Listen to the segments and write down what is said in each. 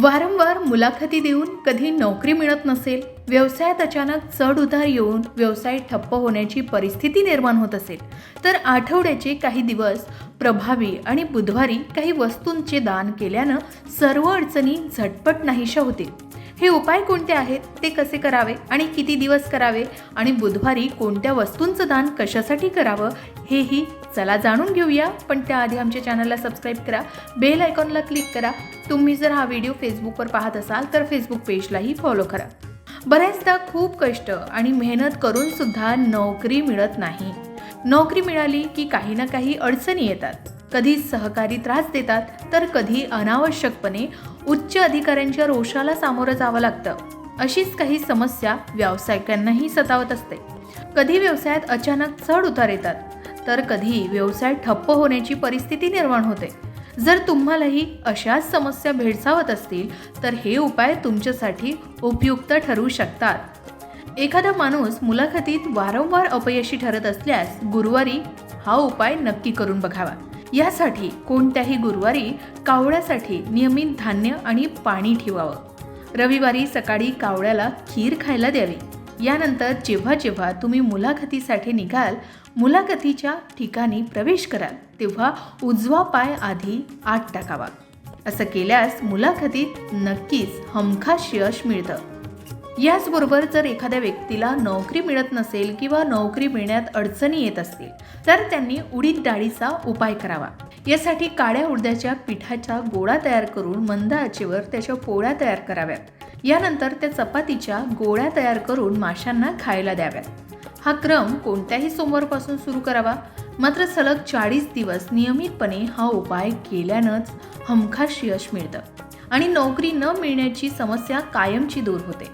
वारंवार मुलाखती देऊन कधी नोकरी मिळत नसेल व्यवसायात अचानक चढ उतार येऊन व्यवसाय ठप्प होण्याची परिस्थिती निर्माण होत असेल तर आठवड्याचे काही दिवस प्रभावी आणि बुधवारी काही वस्तूंचे दान केल्यानं सर्व अडचणी झटपट नाहीशा होतील. हे उपाय कोणते आहेत ते कसे करावे आणि किती दिवस करावे आणि बुधवारी कोणत्या वस्तूंचं दान कशासाठी करावं हेही चला जाणून घेऊया पण त्याआधी आमच्या चॅनलला सबस्क्राईब करा बेल आयकॉनला क्लिक करा. तुम्ही जर हा व्हिडिओ फेसबुकवर पाहत असाल तर फेसबुक पेजलाही फॉलो करा. बऱ्याचदा खूप कष्ट आणि मेहनत करून सुद्धा नोकरी मिळत नाही. नोकरी मिळाली की काही ना काही अडचणी येतात. कधी सहकारी त्रास देतात तर कधी अनावश्यकपणे उच्च अधिकाऱ्यांच्या रोषाला सामोरं जावं लागतं. अशीच काही समस्या व्यावसायिकांनाही सतावत असते. कधी व्यवसायात अचानक चढ उतार येतात तर कधी व्यवसाय ठप्प होण्याची परिस्थिती निर्माण होते. जर तुम्हालाही अशाच समस्या भेडसावत असतील तर हे उपाय तुमच्यासाठी उपयुक्त ठरू शकतात. एखादा माणूस मुलाखतीत वारंवार अपयशी ठरत असल्यास गुरुवारी हा उपाय नक्की करून बघावा. यासाठी कोणत्याही गुरुवारी कावळ्यासाठी नियमित धान्य आणि पाणी ठेवावं. रविवारी सकाळी कावळ्याला खीर खायला द्यावी. यानंतर जेव्हा जेव्हा तुम्ही मुलाखतीसाठी निघाल मुलाखतीच्या ठिकाणी प्रवेश कराल तेव्हा उजवा पाय आधी आत टाकावा. असं केल्यास मुलाखतीत नक्कीच हमखास यश मिळतं. याचबरोबर जर एखाद्या व्यक्तीला नोकरी मिळत नसेल किंवा नोकरी मिळण्यात अडचणी येत असतील तर त्यांनी उडीद डाळीचा उपाय करावा. यासाठी काळ्या उडद्याच्या पिठाचा गोळा तयार करून मंद आचेवर त्याच्या पोळ्या तयार कराव्यात. यानंतर त्या चपातीच्या गोळ्या तयार करून माशांना खायला द्याव्यात. हा क्रम कोणत्याही सोमवारपासून सुरू करावा. मात्र सलग चाळीस दिवस नियमितपणे हा उपाय केल्यानंच हमखास यश मिळतं आणि नोकरी न मिळण्याची समस्या कायमची दूर होते.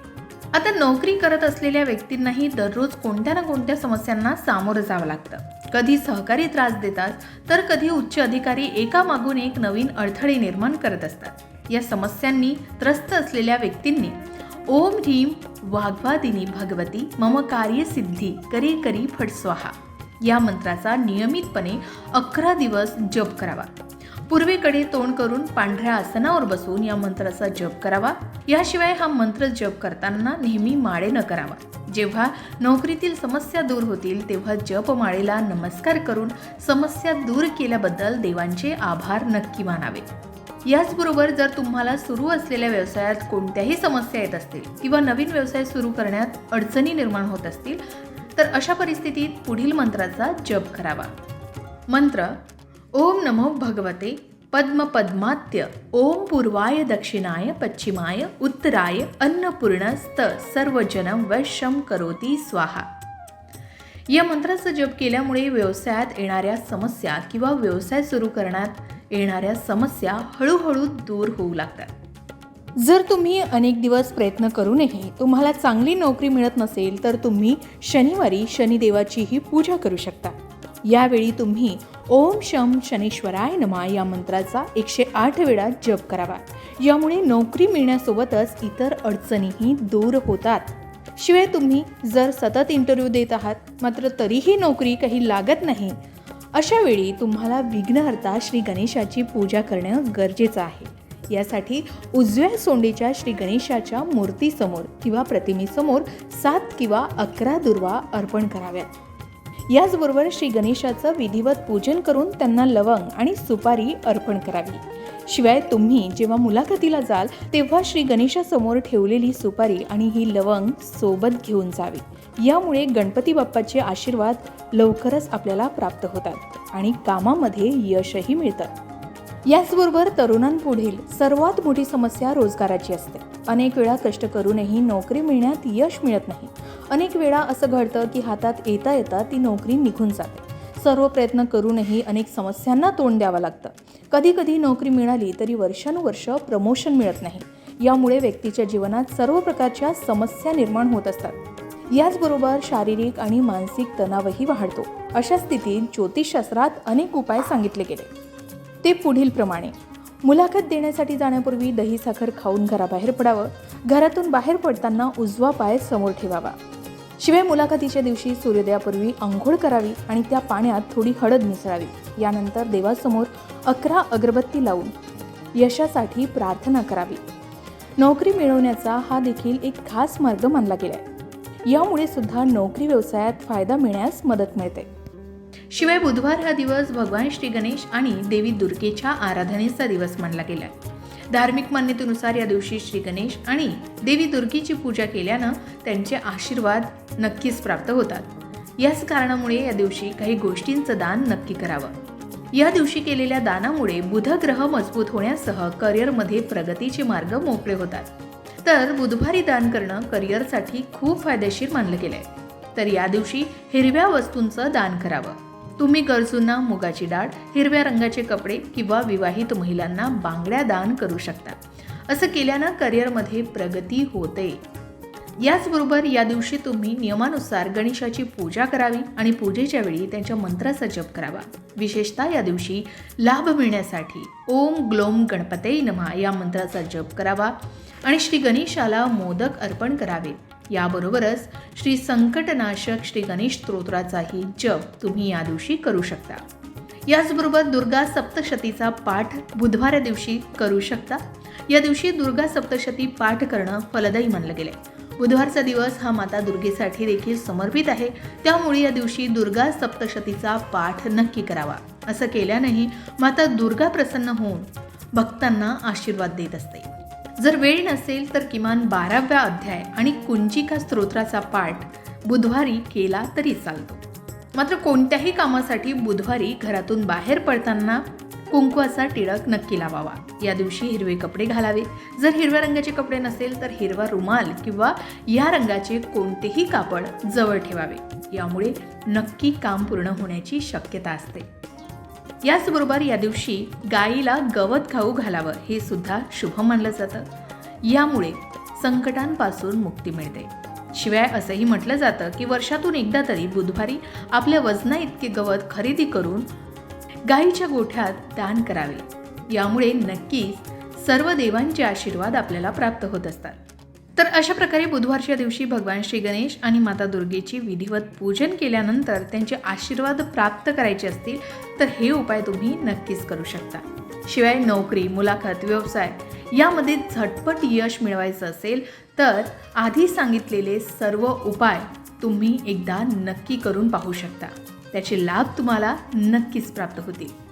आता नोकरी करत असलेल्या व्यक्तींनाही दररोज कोणत्या ना कोणत्या समस्यांना सामोरं जावं लागतं. कधी सहकारी त्रास देतात तर कधी उच्च अधिकारी एकामागून एक नवीन अडथळे निर्माण करत असतात. या समस्यांनी त्रस्त असलेल्या व्यक्तींनी ओम ह्रीम वाघवादिनी भगवती मम कार्य सिद्धी करी करी फटस्वाहा या मंत्राचा नियमितपणे अकरा दिवस जप करावा. पूर्वेकडे तोंड करून पांढऱ्या आसनावर बसून या मंत्राचा जप करावा. याशिवाय हा मंत्र जप करताना नेहमी माळे न करावा. जेव्हा नोकरीतील समस्या दूर होतील तेव्हा जपमाळेला नमस्कार करून समस्या दूर केल्याबद्दल देवांचे आभार नक्की मानावे. याचबरोबर जर तुम्हाला सुरू असलेल्या व्यवसायात कोणत्याही समस्या येत असतील किंवा नवीन व्यवसाय सुरू करण्यात अडचणी निर्माण होत असतील तर अशा परिस्थितीत पुढील मंत्राचा जप करावा. मंत्र ओम नमो भगवते पद्म पद्मात्य ओम पूर्वाय दक्षिणाय पश्चिमाय उत्तराय अन्नपूर्णस्त सर्वजनम वशम करोती स्वाहा. या मंत्राचा जप केल्यामुळे व्यवसायात येणाऱ्या समस्या किंवा व्यवसाय सुरू करण्यात येणाऱ्या समस्या हळूहळू दूर होऊ लागतात. जर तुम्ही अनेक दिवस प्रयत्न करूनही तुम्हाला चांगली नोकरी मिळत नसेल तर तुम्ही शनिवारी शनिदेवाचीही पूजा करू शकता. यावेळी तुम्ही ओम शम शनेश्वराय नमा या मंत्राचा एकशे आठ वेळा जप करावा. यामुळे नोकरी मिळण्यासोबतच इतर अडचणीही दूर होतात. शिवाय तुम्ही जर सतत इंटरव्ह्यू देत आहात मात्र तरीही नोकरी काही लागत नाही अशावेळी तुम्हाला विघ्नहर्ता श्री गणेशाची पूजा करणं गरजेचं आहे. यासाठी उजव्या सोंडेच्या श्री गणेशाच्या मूर्तीसमोर किंवा प्रतिमेसमोर सात किंवा अकरा दुर्वा अर्पण कराव्यात. याचबरोबर श्री गणेशाचं विधिवत पूजन करून त्यांना लवंग आणि सुपारी अर्पण करावी. शिवाय तुम्ही जेव्हा मुलाखतीला जाल तेव्हा श्री गणेशासमोर ठेवलेली सुपारी आणि ही लवंग सोबत घेऊन जावी. यामुळे गणपती बाप्पाचे आशीर्वाद लवकरच आपल्याला प्राप्त होतात आणि कामामध्ये यशही मिळतं. याचबरोबर तरुणांपुढील सर्वात मोठी समस्या रोजगाराची असते. अनेक वेळा कष्ट करूनही नोकरी मिळण्यात यश मिळत नाही. अनेक वेळा असं घडतं की हातात येता येता ती नोकरी निघून जाते. सर्व प्रयत्न करूनही अनेक समस्यांना तोंड द्यावं लागतं. कधी कधी नोकरी मिळाली तरी वर्षानुवर्ष प्रमोशन मिळत नाही. यामुळे व्यक्तीच्या जीवनात सर्व प्रकारच्या समस्या निर्माण होत असतात. याचबरोबर शारीरिक आणि मानसिक तणावही वाढतो. अशा स्थितीत ज्योतिषशास्त्रात अनेक उपाय सांगितले गेले. ते पुढील प्रमाणे. मुलाखत देण्यासाठी जाण्यापूर्वी दही साखर खाऊन घराबाहेर पडावं. घरातून बाहेर पडताना उजवा पाय समोर ठेवावा. शिवाय मुलाखतीच्या दिवशी सूर्योदयापूर्वी आंघोळ करावी आणि त्या पाण्यात थोडी हळद मिसळावी. यानंतर देवासमोर अकरा अगरबत्ती लावून यशासाठी प्रार्थना करावी. नोकरी मिळवण्याचा हा देखील एक खास मार्ग मानला गेला आहे यामुळे सुद्धा नोकरी व्यवसायात फायदा मिळण्यास मदत मिळते. शिवाय बुधवार हा दिवस भगवान श्री गणेश आणि देवी दुर्गेच्या आराधनेचा दिवस मानला गेला आहे धार्मिक मान्यतेनुसार या दिवशी श्री गणेश आणि देवी दुर्गीची पूजा केल्यानं त्यांचे आशीर्वाद नक्कीच प्राप्त होतात. याच कारणामुळे या दिवशी काही गोष्टींचं दान नक्की करावं. या दिवशी केलेल्या दानामुळे बुध ग्रह मजबूत होण्यासह करिअरमध्ये प्रगतीचे मार्ग मोकळे होतात. तर बुधवारी दान करणं करिअरसाठी खूप फायदेशीर मानलं गेलंय. तर या दिवशी हिरव्या वस्तूंचं दान करावं. तुम्ही गरजूंना मुगाची डाळ हिरव्या रंगाचे कपडे किंवा विवाहित महिलांना बांगड्या दान करू शकता. असं केल्यानं करिअरमध्ये प्रगती होते. याचबरोबर या दिवशी तुम्ही नियमानुसार गणेशाची पूजा करावी आणि पूजेच्या वेळी त्यांच्या मंत्राचा जप करावा. विशेषतः या दिवशी लाभ मिळण्यासाठी ओम ग्लोम गणपते नमा या मंत्राचा जप करावा आणि श्री गणेशाला मोदक अर्पण करावे. याबरोबरच श्री संकटनाशक श्री गणेश स्तोत्राचाही जप तुम्ही या दिवशी करू शकता. याचबरोबर दुर्गा सप्तशतीचा पाठ बुधवार दिवशी करू शकता. या दिवशी दुर्गा सप्तशती पाठ करणं फलदायी मानलं गेलंय. बुधवारचा दिवस हा माता दुर्गेसाठी देखील समर्पित आहे. त्यामुळे या दिवशी दुर्गा सप्तशतीचा पाठ नक्की करावा. असं केल्यानेही माता दुर्गा प्रसन्न होऊन भक्तांना आशीर्वाद देत असते. जर वेळ नसेल तर किमान बाराव्या अध्याय आणि कुंजिका स्तोत्राचा पाठ बुधवारी केला तरी चालतो. मात्र कोणत्याही कामासाठी बुधवारी घरातून बाहेर पडताना कुंकवाचा टिळक नक्की लावावा. या दिवशी हिरवे कपडे घालावे. जर हिरव्या रंगाचे कपडे नसेल तर हिरवा रुमाल किंवा या रंगाचे कोणतेही कापड जवळ ठेवावे. यामुळे नक्की काम पूर्ण होण्याची शक्यता असते. याचबरोबर या दिवशी गायीला गवत खाऊ घालावं हे सुद्धा शुभ मानलं जातं. यामुळे संकटांपासून मुक्ती मिळते. शिवाय असंही म्हटलं जातं की वर्षातून एकदा तरी बुधवारी आपल्या वजना इतके गवत खरेदी करून गायीच्या गोठ्यात दान करावे. यामुळे नक्कीच सर्व देवांचे आशीर्वाद आपल्याला प्राप्त होत असतात. तर अशा प्रकारे बुधवारच्या दिवशी भगवान श्री गणेश आणि माता दुर्गेची विधिवत पूजन केल्यानंतर त्यांचे आशीर्वाद प्राप्त करायचे असतील तर हे उपाय तुम्ही नक्कीच करू शकता. शिवाय नोकरी मुलाखत व्यवसाय यामध्ये झटपट यश मिळवायचं असेल तर आधी सांगितलेले सर्व उपाय तुम्ही एकदा नक्की करून पाहू शकता. त्याचे लाभ तुम्हाला नक्कीच प्राप्त होतील.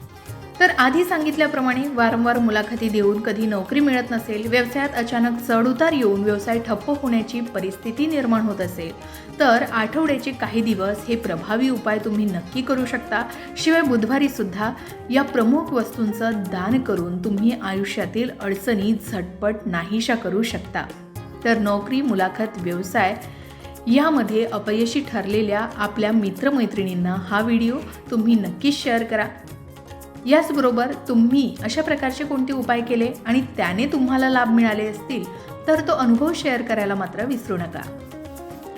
तर आधी सांगितल्याप्रमाणे वारंवार मुलाखती देऊन कधी नोकरी मिळत नसेल व्यवसायात अचानक चढउतार येऊन व्यवसाय ठप्प होण्याची परिस्थिती निर्माण होत असेल तर आठवड्याचे काही दिवस हे प्रभावी उपाय तुम्ही नक्की करू शकता. शिवाय बुधवारी सुद्धा या प्रमुख वस्तूंचं दान करून तुम्ही आयुष्यातील अडचणी झटपट नाहीशा करू शकता. तर नोकरी मुलाखत व्यवसाय यामध्ये अपयशी ठरलेल्या आपल्या मित्रमैत्रिणींना हा व्हिडिओ तुम्ही नक्कीच शेअर करा. याचबरोबर तुम्ही अशा प्रकारचे कोणते उपाय केले आणि त्याने तुम्हाला लाभ मिळाले असतील तर तो अनुभव शेअर करायला मात्र विसरू नका.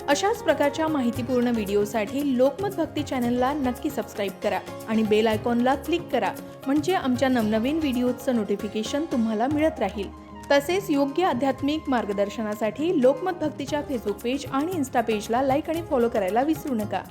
अशाच प्रकारच्या माहितीपूर्ण व्हिडिओसाठी लोकमत भक्ती चॅनलला नक्की सबस्क्राईब करा आणि बेल आयकॉनला क्लिक करा म्हणजे आमच्या नवनवीन व्हिडिओचं नोटिफिकेशन तुम्हाला मिळत राहील. तसेच योग्य आध्यात्मिक मार्गदर्शनासाठी लोकमत भक्तीच्या फेसबुक पेज आणि इन्स्टा पेजला लाईक आणि फॉलो करायला विसरू नका.